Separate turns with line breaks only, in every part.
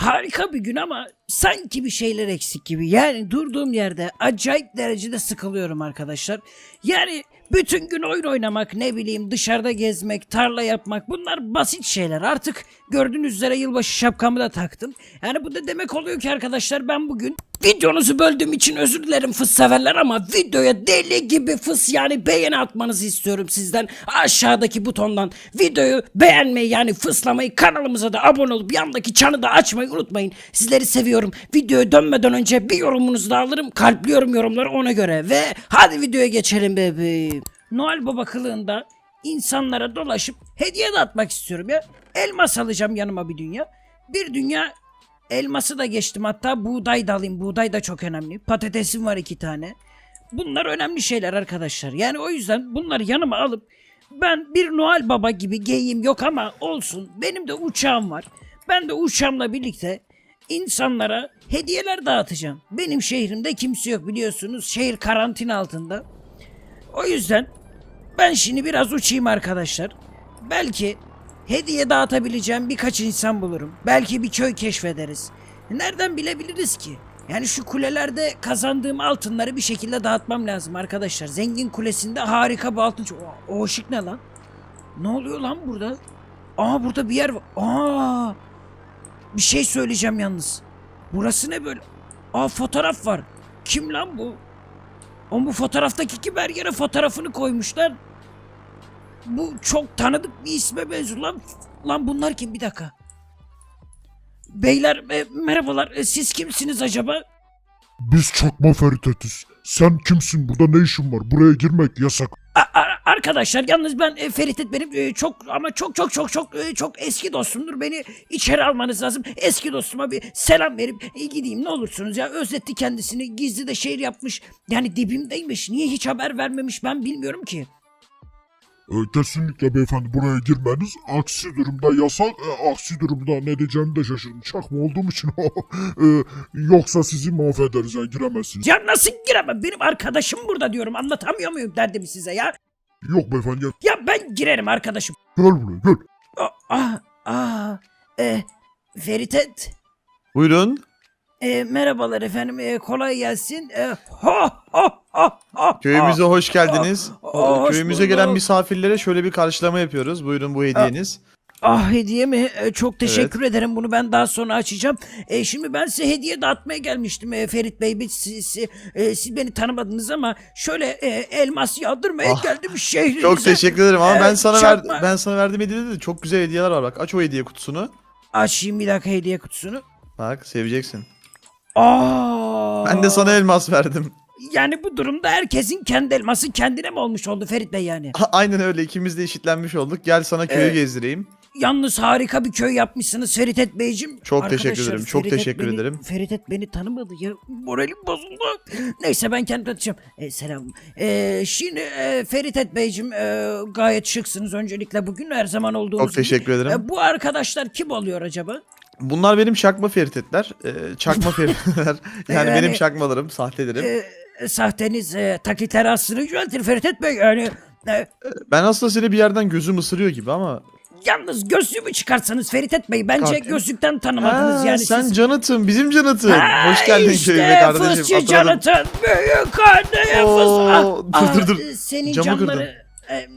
harika bir gün ama sanki bir şeyler eksik gibi. Yani durduğum yerde acayip derecede sıkılıyorum arkadaşlar. Yani bütün gün oyun oynamak, ne bileyim dışarıda gezmek, tarla yapmak bunlar basit şeyler. Artık gördüğünüz üzere yılbaşı şapkamı da taktım. Yani bu da demek oluyor ki arkadaşlar ben bugün videonuzu böldüğüm için özür dilerim fıs severler ama videoya deli gibi fıs yani beğeni atmanızı istiyorum sizden. Aşağıdaki butondan videoyu beğenmeyi yani fıslamayı kanalımıza da abone olup yandaki çanı da açmayı unutmayın. Sizleri seviyorum. Videoya dönmeden önce bir yorumunuzu da alırım. Kalpliyorum yorumları ona göre ve hadi videoya geçelim bebeğim. Noel Baba kılığında insanlara dolaşıp hediye dağıtmak istiyorum ya. Elmas alacağım yanıma bir dünya. Bir dünya elması da geçtim hatta buğday da alayım. Buğday da çok önemli. Patatesim var iki tane. Bunlar önemli şeyler arkadaşlar. Yani o yüzden bunları yanıma alıp ben bir Noel Baba gibi geyim yok ama olsun. Benim de uçağım var. Ben de uçağımla birlikte insanlara hediyeler dağıtacağım. Benim şehrimde kimse yok biliyorsunuz. Şehir karantina altında. O yüzden ben şimdi biraz uçayım arkadaşlar. Belki hediye dağıtabileceğim birkaç insan bulurum. Belki bir köy keşfederiz. Nereden bilebiliriz ki? Yani şu kulelerde kazandığım altınları bir şekilde dağıtmam lazım arkadaşlar. Zengin kulesinde harika bir altın... O, o ışık ne lan? Ne oluyor lan burada? Aa burada bir yer var. Aa! Bir şey söyleyeceğim yalnız. Burası ne böyle? Aa fotoğraf var. Kim lan bu? Ama bu fotoğraftaki kim her yere fotoğrafını koymuşlar. Bu çok tanıdık bir isme benziyor lan. Lan bunlar kim bir dakika. Beyler e, merhabalar E, siz kimsiniz acaba?
Biz çakma Feritetiz. Sen kimsin? Burada ne işin var? Buraya girmek yasak.
A- a- arkadaşlar yalnız ben e, Ferit benim e, çok ama çok çok çok çok e, çok eski dostumdur. Beni içeri almanız lazım. Eski dostuma bir selam verip e, gideyim ne olursunuz ya. Özletti kendisini. Gizli de şehir yapmış. Yani dibimdeymiş. Niye hiç haber vermemiş ben bilmiyorum ki.
Ee, kesinlikle beyefendi buraya girmeniz aksi durumda yasak. Ee, aksi durumda ne diyeceğimi de şaşırdım. Çakma olduğum için Ee, yoksa sizi mahvederiz yani giremezsiniz.
Ya nasıl giremem? Benim arkadaşım burada diyorum. Anlatamıyor muyum derdimi size ya?
Yok beyefendi gel,
Ya ben girerim arkadaşım.
gel buraya gel.
Aa, aa, aa, e, Feritet.
Buyurun.
E, merhabalar efendim. E, kolay gelsin. E, ho, ho, ho, ho,
Köyümüze
ho.
hoş geldiniz.
Aa, hoş
Köyümüze gelen
bulduk.
misafirlere şöyle bir karşılama yapıyoruz. Buyurun bu hediyeniz.
Ah hediye mi? E, çok teşekkür ederim. Bunu ben daha sonra açacağım. E, şimdi ben size hediye dağıtmaya gelmiştim e, Ferit Bey. Biz, siz, e, siz beni tanımadınız ama şöyle e, elmas yağdırmaya
Ah,
geldim şehrinize.
Çok teşekkür ederim ama ben
Evet,
sana ver,
çakma-
ben sana verdiğim hediyede de çok güzel hediyeler var bak. Aç o hediye kutusunu.
Açayım bir dakika hediye kutusunu.
Bak seveceksin.
Aa.
Ben de sana elmas verdim.
Yani bu durumda herkesin kendi elması kendine mi olmuş oldu Ferit Bey yani?
Aynen öyle ikimiz de eşitlenmiş olduk. Gel sana köyü
Evet.
gezdireyim.
Yalnız harika bir köy yapmışsınız Feritet Beyciğim.
Çok teşekkür ederim, çok
Feritet
teşekkür
beni-
ederim.
Feritet beni tanımadı ya. Moralim bozuldu. Neyse ben kendim atacağım. E, selam. E, şimdi e, Feritet Beyciğim e, gayet şıksınız öncelikle bugün her zaman olduğunuz
Çok teşekkür ederim.
E, bu arkadaşlar kim oluyor acaba?
Bunlar benim çakma feritetler. Ee, çakma feritetler. Yani,
Yani-
benim çakmalarım, sahtelerim.
E, sahteniz e, taklitler aslını yüceltir Feritet Bey. Yani e,
Ben aslında seni bir yerden gözüm ısırıyor gibi ama
yalnız gözlüğümü çıkarsanız Feritet Bey bence
Kalk.
gözlükten tanımadınız
Aa,
yani
sen
siz.
Jonathan, bizim Jonathan.
Ha,
Hoş geldin
işte
köyüme kardeşim.
Fısçı
Hatırladım.
Jonathan büyük anneye fıs. Ah,
dur, dur,
ah,
dur.
Senin
Camı
camları e,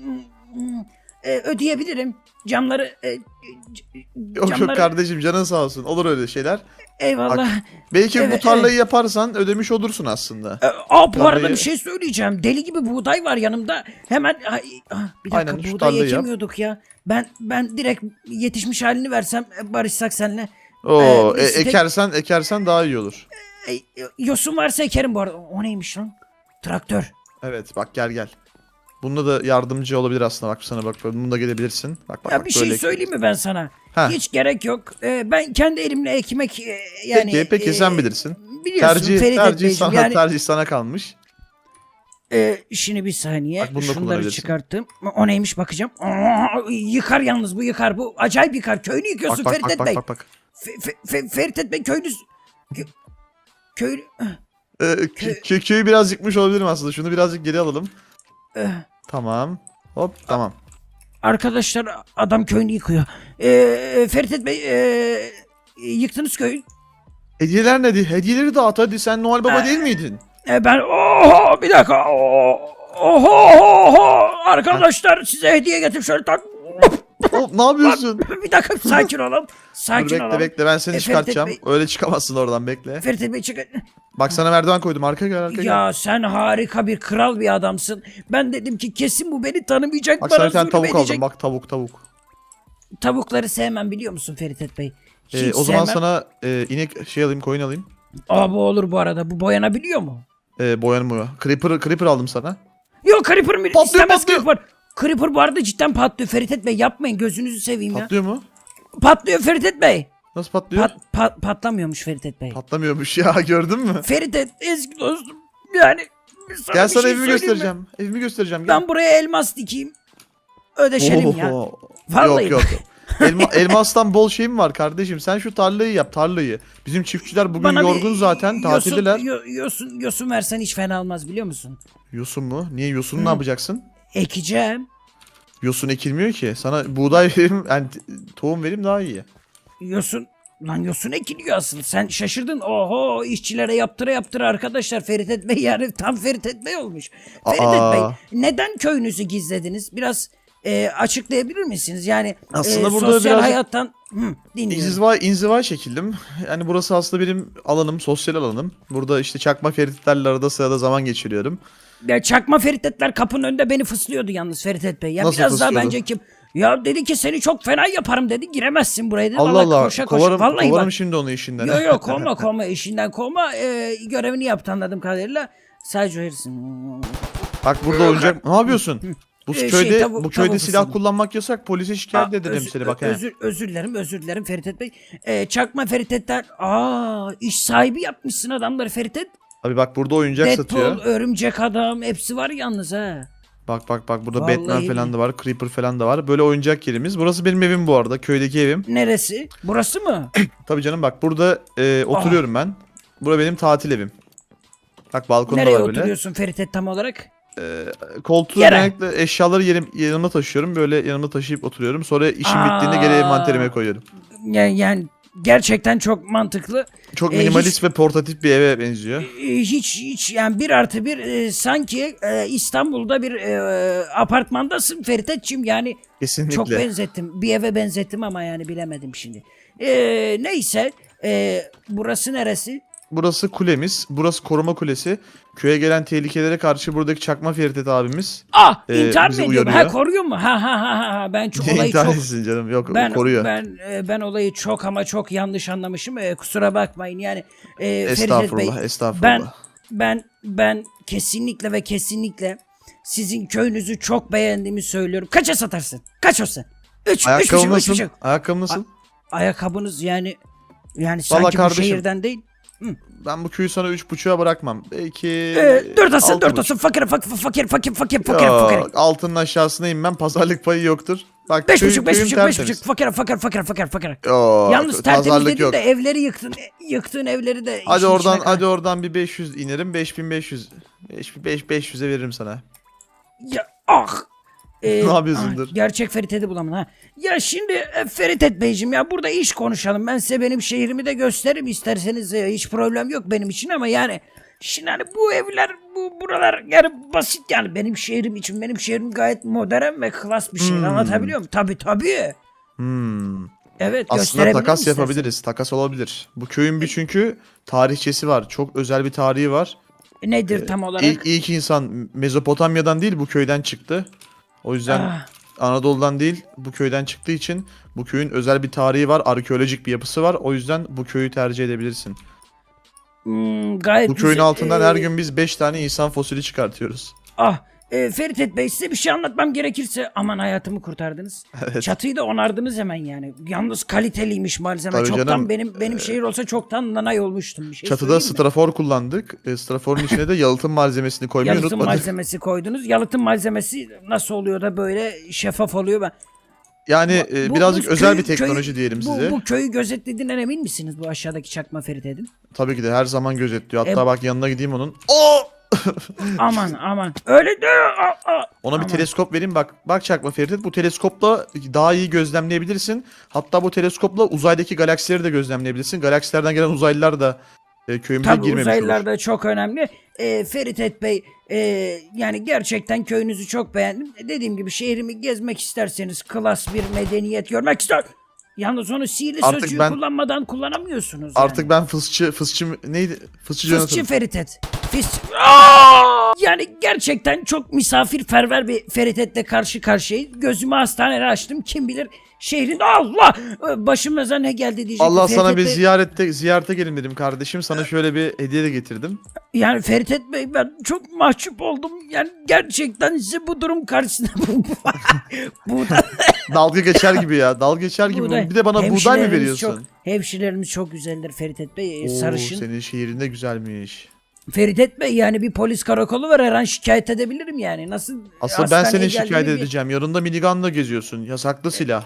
e, ödeyebilirim. Camları e,
Yok
camları
yok kardeşim canın sağ olsun. Olur öyle şeyler.
eyvallah.
Belki
Evet,
bu tarlayı yaparsan ödemiş olursun aslında.
E, aa, bu arada
Tarlayı-
bir şey söyleyeceğim. Deli gibi buğday var yanımda. Hemen ay, ah, bir dakika
Aynen,
buğday
yap.
ekemiyorduk ya. Ben ben direkt yetişmiş halini versem e, barışsak seninle.
Oo,
Ee,
e-
de-
ekersen ekersen daha iyi olur.
E, yosun varsa ekerim bu arada. O neymiş lan? Traktör.
Evet bak gel gel. Bunda da yardımcı olabilir aslında bak sana bak. Bunda da gelebilirsin. Bak bak
Ya
bak
bir şey
böyle.
söyleyeyim mi ben sana?
Ha.
Hiç gerek yok. Ee, ben kendi elimle ekmek e, yani.
Peki peki
e,
sen bilirsin.
Biliyorsun
Tercih
Ferit
tercih sana
yani.
tercih sana kalmış.
E, şimdi bir saniye.
Bak bunu
Şunları çıkarttım. O neymiş bakacağım. Aa, yıkar yalnız bu yıkar. Bu acayip yıkar. Köyünü
Bak
yıkıyorsun
bak
Ferit
bak bak
Bey.
bak bak.
Fe- fe- fe- Ferit Bey köyünüz... Kö- Köy...
Ee, kö- kö- köyü biraz yıkmış olabilirim aslında. Şunu birazcık geri alalım.
Eh,
Tamam. Hop tamam.
Arkadaşlar adam köyünü yıkıyor. Ee, Ferit Bey... e, e, yıktınız köyü.
Hediyeler ne? Hediyeleri dağıt hadi. Sen Noel Baba
Ee,
değil miydin?
E ben oho bir dakika. Oho oho oho arkadaşlar size hediye getirip şöyle tak.
Oh, ne yapıyorsun?
bir dakika sakin.
Dur
Sakin
bekle
olun.
bekle ben seni
E, Ferit
çıkartacağım.
Bey-
Öyle çıkamazsın oradan bekle.
Ferit Bey çık.
Bak sana merdiven koydum arka gel arka gel.
Ya sen harika bir kral bir adamsın. Ben dedim ki kesin bu beni tanımayacak.
Bak sana
bana
bir tane tavuk
zulmedecek.
aldım bak tavuk tavuk.
Tavukları sevmem biliyor musun Ferit Bey? Hiç
Ee, o zaman
sevmem.
sana e, inek şey alayım koyun alayım.
Aa bu olur bu arada. Bu boyanabiliyor mu?
E, boyanmıyor. Creeper, Creeper aldım sana.
Yok Creeper mi?
Patlıyor,
İstemez
patlıyor.
Creeper. Creeper bu arada cidden patlıyor Ferit Bey. Yapmayın gözünüzü seveyim ya.
Patlıyor mu?
Patlıyor Ferit Bey.
Nasıl patlıyor?
Pat, pat, patlamıyormuş Ferit Bey.
Patlamıyormuş ya gördün mü?
Ferit eski dostum. Yani sana
Gel sana
şey
evimi
söyleyeyim mi?
göstereceğim. Evimi göstereceğim. Gel.
Ben buraya elmas dikeyim. Ödeşelim ya.
Oho.
Vallahi
Yok yok. Elma, elmastan bol şeyim var kardeşim. Sen şu tarlayı yap tarlayı. Bizim çiftçiler bugün
Bana
yorgun zaten tatildeler.
Yosun, yo- yosun, yosun versen hiç fena olmaz biliyor musun?
Yosun mu? Niye yosun ne yapacaksın?
Ekeceğim.
Yosun ekilmiyor ki. Sana buğday vereyim, yani tohum vereyim daha iyi.
Yosun lan yosun ekiliyor asıl. Sen şaşırdın. Oho işçilere yaptıra yaptıra arkadaşlar Ferit Bey yani tam Ferit Bey olmuş. Ferit
Aa.
Bey neden köyünüzü gizlediniz? Biraz e, açıklayabilir misiniz? Yani
Aslında
e,
burada
sosyal
birazcık-
hayattan Hı, dinliyorum.
İnziva, inziva çekildim. Yani burası aslında benim alanım, sosyal alanım. Burada işte çakma feritlerle arada sırada zaman geçiriyorum.
Ya çakma Ferit kapının önünde beni fıslıyordu yalnız Ferit Bey. Ya
Nasıl
biraz daha bence kim? Ya dedi ki seni çok fena yaparım dedi. Giremezsin buraya dedi.
Allah
Vallahi
Allah,
koşa koşa.
kovarım,
Vallahi
kovarım
bak.
şimdi onu işinden.
Yok yok kovma kovma işinden kovma. Ee, görevini yaptı anladığım kadarıyla. Sadece verirsin.
Bak burada oyuncak. Ne yapıyorsun? Bu
Ee, şey,
köyde
tavu-
bu köyde
tavu
silah
fısıldı.
kullanmak yasak. Polise şikayet ederim
özür-
seni bak he.
Özür, özür dilerim özür dilerim Ferit Bey. Ee, çakma Ferit Aa iş sahibi yapmışsın adamları Ferit
Abi bak burada oyuncak
Deadpool,
satıyor.
örümcek adam hepsi var yalnız ha.
Bak bak bak burada
Vallahi
Batman falan da var. Creeper falan da var. Böyle oyuncak yerimiz. Burası benim evim bu arada. Köydeki evim.
Neresi? Burası mı?
Tabii canım bak burada e, oturuyorum ben. Bura benim tatil evim. Bak balkon da
Nereye
var böyle.
oturuyorsun Ferit tam olarak?
Koltuğu
Yere.
genellikle eşyaları yerim, yanıma taşıyorum. Böyle yanıma taşıyıp oturuyorum. Sonra işim bittiğinde geri
Aa.
envanterime koyuyorum.
Yani, yani gerçekten çok mantıklı.
Çok
E,
minimalist
hiç-
ve portatif bir eve benziyor.
Ee, hiç hiç yani bir artı bir e, sanki e, İstanbul'da bir e, apartmandasın Ferit'ciğim yani
Kesinlikle.
çok benzettim bir eve benzettim ama yani bilemedim şimdi. Ee, neyse e, burası neresi?
Burası kulemiz. Burası koruma kulesi. Köye gelen tehlikelere karşı buradaki çakma Ferit abimiz.
Ah
Ee,
intihar mı ediyor? Ha koruyor mu? Ha ha ha ha, ben çok olayı
intihar
çok
etsin canım? Yok
ben
koruyor.
ben e, ben olayı çok ama çok yanlış anlamışım. E, kusura bakmayın yani e, Ferit Bey.
estağfurullah, estağfurullah.
Ben ben ben kesinlikle ve kesinlikle sizin köyünüzü çok beğendiğimi söylüyorum. Kaça satarsın? Kaç olsun? Üç, üç
Ayakkabı
buçuk, üç
nasıl? Ayakkabı nasıl?
Ayakkabınız yani yani sanki bu şehirden değil.
Ben bu köyü sana üç buçuğa bırakmam. Belki...
Ee, dört olsun,
altı
dört
buçuk.
olsun. Fakir, fakir, fakir, fakir, fakir, fakir, fakir.
altının aşağısına inmem. Pazarlık payı yoktur. Bak
Beş
köyüm-
buçuk, beş buçuk, beş buçuk. Fakir, fakir, fakir, fakir, fakir.
Yok,
Yalnız tertemiz dedin
yok.
de evleri yıktın. Yıktığın evleri de
Hadi oradan
kal-
hadi oradan bir 500 inerim. 5500. 5500'e veririm sana.
Ya ah. Ee,
Ne yapıyorsundur?
ah, gerçek Ferit Ed'i bulamam ha. Ya şimdi e, Ferit Ed Beyciğim ya burada iş konuşalım. Ben size benim şehrimi de gösteririm isterseniz. e, hiç problem yok benim için ama yani Şimdi hani bu evler, bu buralar yani basit yani benim şehrim için. Benim şehrim gayet modern ve klas bir.
Hmm.
Anlatabiliyor muyum? Tabii tabii.
Hmm.
Evet
Aslında
gösterebilirim
takas
istersen.
yapabiliriz. Takas olabilir. Bu köyün bir çünkü tarihçesi var. Çok özel bir tarihi var.
Nedir tam olarak?
İlk, ilk insan Mezopotamya'dan değil bu köyden çıktı. O yüzden
Ah,
Anadolu'dan değil bu köyden çıktığı için bu köyün özel bir tarihi var. Arkeolojik bir yapısı var. O yüzden bu köyü tercih edebilirsin.
hmm, gayet
Bu köyün
güzel.
altından
Ee,
her gün biz 5 tane insan fosili çıkartıyoruz.
Ah e, Ferit Bey size bir şey anlatmam gerekirse aman hayatımı kurtardınız.
Evet.
Çatıyı da onardınız hemen yani. Yalnız kaliteliymiş malzeme.
Tabii
çoktan
canım.
benim benim şehir olsa çoktan nanay olmuştum. Bir şey
Çatıda
söyleyeyim mi?
strafor kullandık. E, straforun içine de yalıtım malzemesini koymayı
Yalıtım
unutmadık.
malzemesi koydunuz. Yalıtım malzemesi nasıl oluyor da böyle şeffaf oluyor ben.
Yani e,
Bu-
birazcık
bu
özel
köyü-
bir teknoloji
köyü-
diyelim
bu,
size.
Bu köyü gözetlediğinden emin misiniz bu aşağıdaki çakma Ferit Ed'in?
Tabii ki de her zaman gözetliyor. Hatta
E,
bak yanına gideyim onun. Oo!
aman aman. Öyle de. Aa, aa.
Ona bir
Aman.
teleskop vereyim bak. Bak çakma Ferit bu teleskopla daha iyi gözlemleyebilirsin. Hatta bu teleskopla uzaydaki galaksileri de gözlemleyebilirsin. Galaksilerden gelen uzaylılar da e, köyümüze
Tabii
girmemiş
uzaylılar
olur.
da çok önemli. Ee, Ferit Et Bey e, yani gerçekten köyünüzü çok beğendim. Dediğim gibi şehrimi gezmek isterseniz klas bir medeniyet görmek ister. Yalnız onu sihirli
Artık
sözcüğü
ben-
kullanmadan kullanamıyorsunuz.
Artık
yani.
ben fısçı fısçı neydi? Fısçı
Fısçı
Jonathan.
Ferit Et. Fis... Aa! Yani gerçekten çok misafirperver bir Ferit Et'le karşı karşıyayız. Gözümü hastanede açtım. Kim bilir şehrin Allah başımıza ne geldi diyecek.
Allah
Ferit
sana bir ziyarette ziyarete gelin dedim kardeşim. Sana şöyle bir hediye de getirdim.
Yani Ferit Bey ben çok mahcup oldum. Yani gerçekten size bu durum karşısında bu, bu da
Dalga geçer gibi ya. Dalga geçer gibi.
buğday.
Bir de bana buğday mı veriyorsun?
Çok, hemşirelerimiz çok güzeldir Ferit Et Bey.
Oo,
Sarışın.
Senin şehrinde güzelmiş.
Ferit Et Bey yani bir polis karakolu var her an şikayet edebilirim yani. Nasıl
Asıl ben seni şikayet
bir-
edeceğim. Yanında minigunla geziyorsun. Yasaklı silah.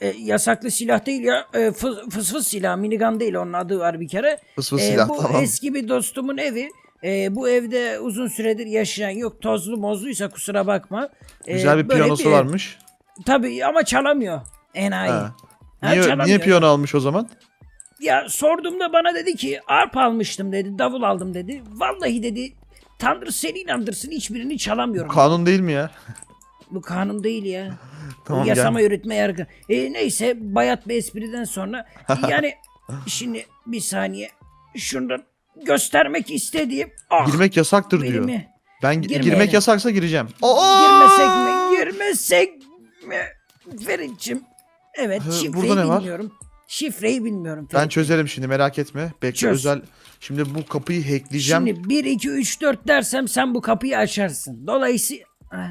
E, yasaklı silah değil ya. E, fıs, fıs fıs silah. Minigun değil onun adı var bir kere.
Fıs fıs
E,
silah
bu
tamam.
eski bir dostumun evi. E, bu evde uzun süredir yaşayan yok tozlu mozluysa kusura bakma. E,
Güzel bir piyanosu varmış.
Tabii ama çalamıyor. Enayi.
Ha.
Ha,
Niye,
çalamıyor.
niye piyano almış o zaman?
Ya sorduğumda bana dedi ki arp almıştım dedi. Davul aldım dedi. Vallahi dedi Tanrı seni inandırsın hiçbirini çalamıyorum.
Kanun değil mi ya?
Bu kanun değil ya.
Tamam,
Bu yasama yürütme yargı. E, neyse bayat bir espriden sonra yani şimdi bir saniye şundan göstermek istediğim ah
Girmek yasaktır diyor.
belimi.
Ben
Girmeyelim.
girmek yasaksa gireceğim.
Girmesek mi? Girmesek mi? Ferit'cim. Evet
Hı,
şifreyi
burada ne var?
bilmiyorum. Şifreyi bilmiyorum.
Ben
Ferit.
çözerim şimdi merak etme. Bekle
Çöz.
özel. Şimdi bu kapıyı hackleyeceğim.
Şimdi 1, 2, 3, 4 dersem sen bu kapıyı açarsın. Dolayısıyla... Aa,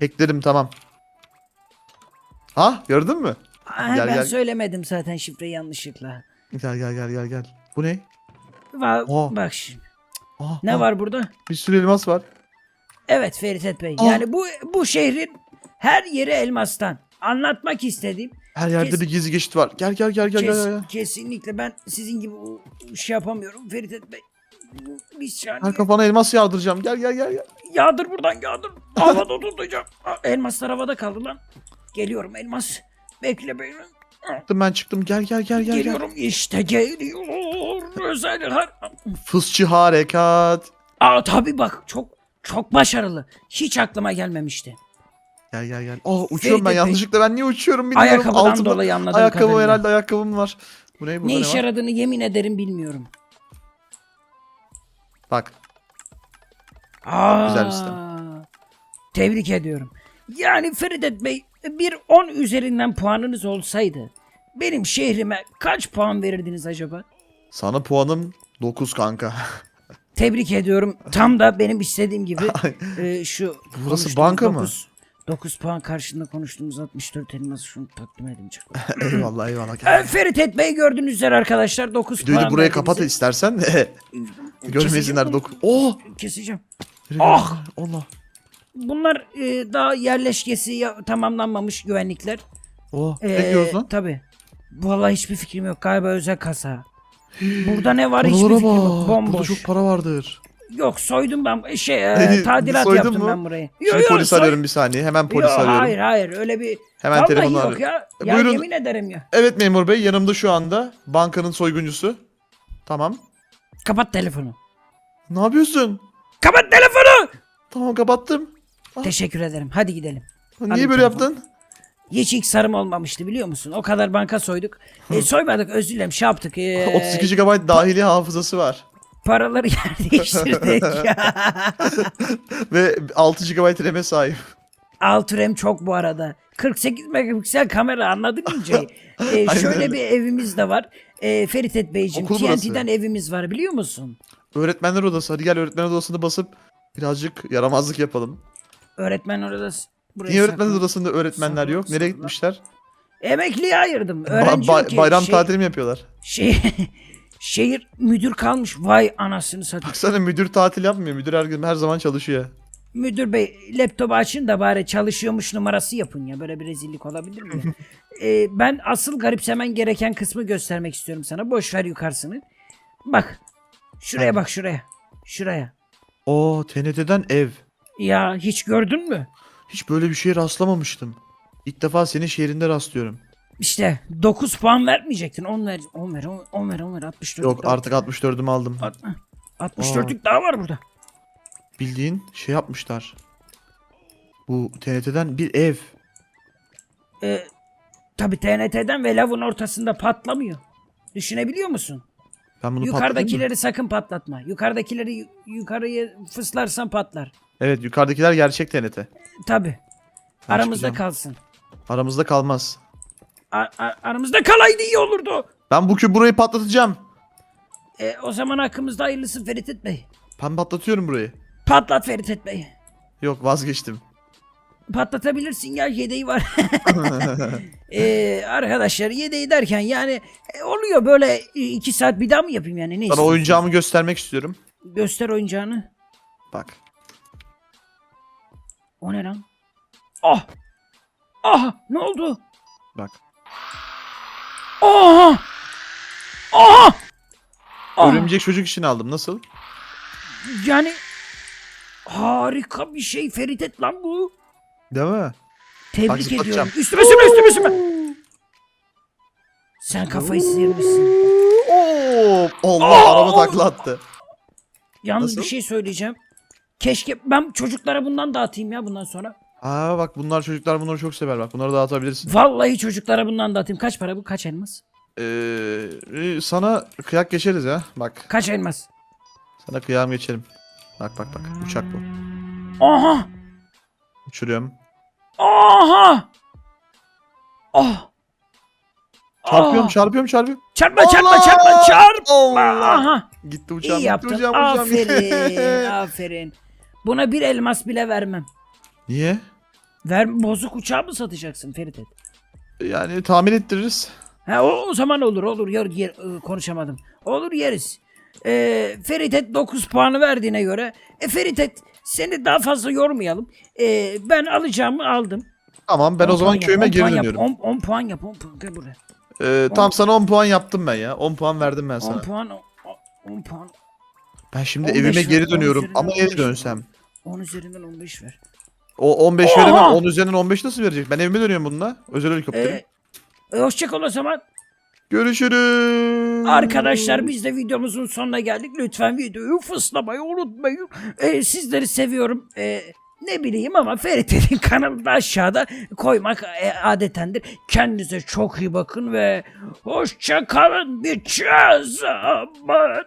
Hacklerim tamam. Ha gördün mü?
Aa,
Gel,
ben
gel.
söylemedim zaten şifreyi yanlışlıkla.
Gel gel gel gel gel. Bu ne?
Va-
Oh.
Bak şimdi.
Aa,
Ne
aa,
var burada?
Bir sürü elmas var.
Evet Ferit Bey.
Ah.
Yani bu bu şehrin her yeri elmastan. Anlatmak istediğim
Her yerde
Kes-
bir gizli geçit var. Gel gel gel gel
kes-
gel. gel.
kesinlikle ben sizin gibi o- şey yapamıyorum Ferit Bey. Bir saniye.
Her kafana elmas yağdıracağım. Gel gel gel gel.
Yağdır buradan yağdır. Havada tutacağım. Aa, Elmaslar havada kaldı lan. Geliyorum elmas. Bekle beni.
Çıktım ben çıktım. Gel gel gel gel. gel.
Geliyorum işte geliyor. Özel har.
Fısçı harekat.
Aa tabii bak çok çok başarılı. Hiç aklıma gelmemişti.
Gel gel gel. Aa uçuyorum ben yanlışlıkla. Ben niye uçuyorum bilmiyorum.
Ayakkabıdan
Altımda-
dolayı anladım
Ayakkabı
kadarıyla.
herhalde ayakkabım var. Bu ne? Burada
Ne
ne,
iş
var?
yaradığını yemin ederim bilmiyorum.
Bak.
Aa,
Güzel bir sistem.
Tebrik ediyorum. Yani Feridet Bey bir 10 üzerinden puanınız olsaydı benim şehrime kaç puan verirdiniz acaba?
Sana puanım 9 kanka.
Tebrik ediyorum. Tam da benim istediğim gibi e, şu
Burası banka mı?
9, 9 puan karşılığında konuştuğumuz 64 elması şunu takdim edin. canım.
eyvallah eyvallah.
E,
Gel.
Ferit Bey gördüğünüz üzere arkadaşlar 9
Videoyu
puan
buraya kapat
bize.
istersen. Görmesinler dokuz. Oh!
Keseceğim. Ah!
Allah.
Bunlar e, daha yerleşkesi ya- tamamlanmamış güvenlikler.
Oh.
Ee,
ne diyoruz lan?
Tabii. Vallahi hiçbir fikrim yok. Galiba özel kasa. Burada ne var hiçbir
Paralara
fikrim yok.
bak. Burada
Bomboş.
çok para vardır.
Yok soydum ben. Şey e, tadilat
Soydun
yaptım
mu?
ben burayı.
Şimdi polis arıyorum bir saniye. Hemen polis arıyorum.
Hayır hayır öyle bir.
Hemen
Vallahi
telefonu
yok
arıyorum.
ya.
E,
Ya
buyurun.
yemin ederim ya.
Evet memur bey yanımda şu anda bankanın soyguncusu. Tamam.
Kapat telefonu.
Ne yapıyorsun?
Kapat telefonu.
Tamam kapattım.
Teşekkür ederim. Hadi gidelim.
Niye
Hadi
böyle
telefon.
yaptın?
Hiç ilk sarım olmamıştı biliyor musun? O kadar banka soyduk. E, soymadık özür dilerim şey yaptık. E,
32 GB dahili hafızası var.
Paraları yer değiştirdik.
Ve 6 GB RAM'e sahip.
Alt RAM çok bu arada. 48 megapiksel kamera anladın mı Ceyi? Ee, şöyle
öyle.
bir evimiz de var. Ee, Ferit Et Beyciğim
Okul burası.
TNT'den evimiz var biliyor musun?
Öğretmenler odası. Hadi gel öğretmenler odasını basıp birazcık yaramazlık yapalım.
Öğretmen orada buraya
Niye öğretmenler
saklan-
odasında öğretmenler
saklan-
yok? Nereye gitmişler?
Emekliye ayırdım.
Ba-
Öğrenci
ba-
yok ki.
bayram
şey,
tatili mi yapıyorlar?
Şey, şehir müdür kalmış. Vay anasını satayım.
Baksana müdür tatil yapmıyor. Müdür her gün her zaman çalışıyor.
Müdür bey laptopu açın da bari çalışıyormuş numarası yapın ya. Böyle bir rezillik olabilir mi? ya? Ee, ben asıl garipsemen gereken kısmı göstermek istiyorum sana. Boş ver yukarısını. Bak. Şuraya bak şuraya. Şuraya.
Oo TNT'den ev.
Ya hiç gördün mü?
Hiç böyle bir şeye rastlamamıştım. İlk defa senin şehrinde rastlıyorum.
İşte 9 puan vermeyecektin. 10 ver, 10 ver, 10 ver, 10 ver, 64.
Yok artık 64'ümü aldım.
64'lük daha var burada.
Bildiğin şey yapmışlar. Bu TNT'den bir ev.
Ee, tabii TNT'den ve lavın ortasında patlamıyor. Düşünebiliyor musun?
Ben bunu?
Yukarıdakileri sakın patlatma. Yukarıdakileri yu- yukarıya fıslarsan patlar.
Evet yukarıdakiler gerçek TNT.
Tabii. Aramızda
çıkacağım.
kalsın.
Aramızda kalmaz.
Aramızda kalaydı iyi olurdu.
Ben bu kü burayı patlatacağım.
E, o zaman hakkımızda hayırlısı Ferit Bey.
Ben patlatıyorum burayı.
Patlat Ferit Bey.
Yok vazgeçtim.
Patlatabilirsin ya yedeği var. e, arkadaşlar yedeği derken yani e, oluyor böyle e, iki saat bir daha mı yapayım yani ne
Sana oyuncağımı göstermek istiyorum.
Göster oyuncağını.
Bak.
O ne lan? Ah! Ah! Ne oldu?
Bak.
Aha! Aha! Ah!
Örümcek çocuk için aldım. Nasıl?
Yani harika bir şey Ferit et lan bu.
Değil mi?
Tebrik
Bak,
ediyorum.
zıplatacağım.
Üstüme sürme üstüme sürme. Sen kafayı sıyırmışsın.
Oo! Allah araba takla attı.
Yalnız
Nasıl?
bir şey söyleyeceğim. Keşke ben çocuklara bundan dağıtayım ya bundan sonra.
Aa bak bunlar çocuklar bunları çok sever bak. Bunları dağıtabilirsin.
Vallahi çocuklara bundan dağıtayım. Kaç para bu? Kaç elmas?
Ee, e, sana kıyak geçeriz ya. Bak.
Kaç elmas?
Sana kıyağım geçerim. Bak bak bak. Uçak bu.
Aha!
Uçuruyorum.
Aha! Ah!
Çarpıyorum
Ah!
çarpıyorum çarpıyorum.
Çarpma çarpma
Allah!
çarpma çarpma.
Allah!
Aha!
Gitti uçağım.
İyi
gitti
yaptın.
uçağım, uçağım.
Aferin. aferin. Buna bir elmas bile vermem.
Niye?
Ver bozuk uçağı mı satacaksın Ferit?
Yani tahmin ettiririz.
Ha o, o zaman olur olur yer, yer ıı, konuşamadım. Olur yeriz. Ee, Feritet 9 puanı verdiğine göre e, Feritet seni daha fazla yormayalım. Ee, ben alacağımı aldım.
Tamam ben
10
o zaman
puan yap,
köyüme
10
geri
puan
dönüyorum.
10, 10 puan yap 10 puan gel buraya.
Ee, tam sana 10 puan yaptım ben ya. 10 puan verdim ben
10
sana.
puan o- o- 10 puan
Ben şimdi
15
evime
ver,
geri
10
dönüyorum ama
15
geri dönsem.
10 üzerinden 15 ver.
O 15
Oha!
veremem. 10 üzerinden 15 nasıl verecek? Ben evime dönüyorum bununla. Özel helikopterim.
Ee, e, hoşça kal o zaman.
Görüşürüz.
Arkadaşlar biz de videomuzun sonuna geldik. Lütfen videoyu fıslamayı unutmayın. Ee, sizleri seviyorum. Ee, ne bileyim ama Ferit'in kanalını da aşağıda koymak e, adetendir. Kendinize çok iyi bakın ve hoşça kalın bir zaman.